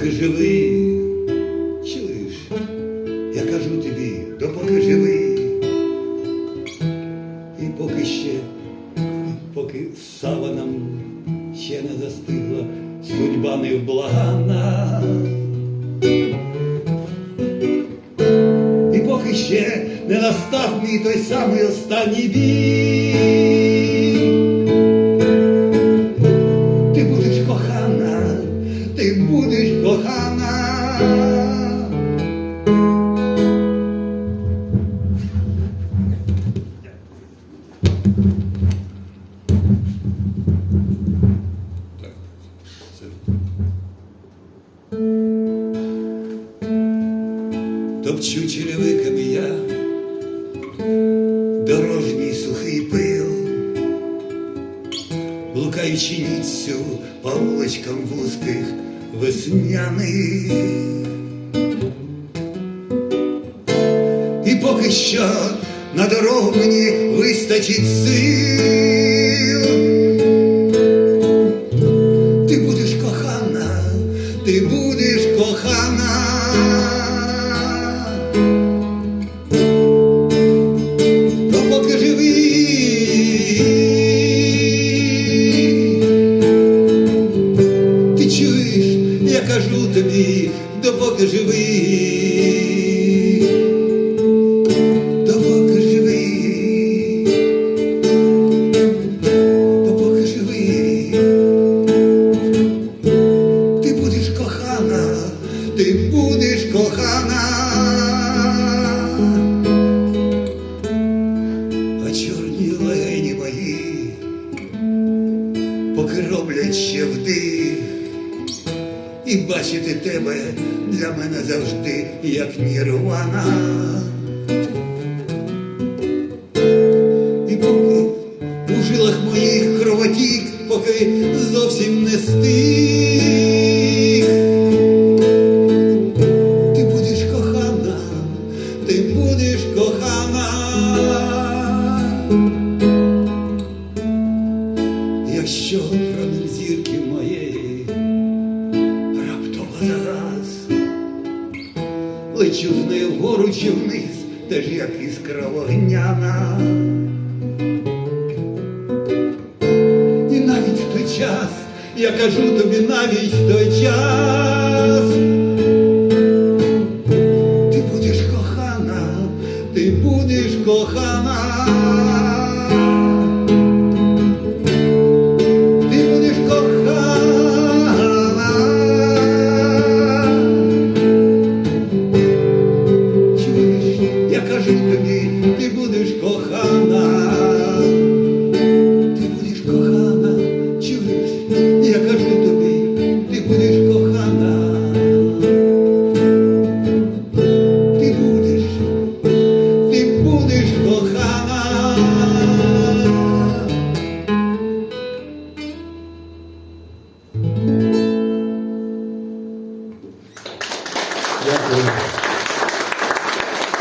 Поки живий, чуєш, я кажу тобі, допоки живий, і поки ще, поки саваном ще не застигла, судьба невблагана. І поки ще не настав мій той самий останній бій. Ти будеш кохана. Топчу черевиками дорожній сухий пил, блукаючи ніцю по вуличкам вузьких весняних. І поки що на дорогу мені вистачить сил. Кохана. А чорні легені мої, поки роблять ще вдих, і бачити тебе для мене завжди, як нірвана. І поки у жилах моїх кровотік, поки зовсім не стих. за раз. Лечу з нею вгору чи вниз, теж як іскра вогняна. І навіть в той час я кажу тобі навіть в той час. Ти будеш кохана, ти будеш кохана. кохана, ти будеш кохана, чуєш, я кажу тобі, ти будеш кохана, ти будеш, ти будеш кохана. Дякую.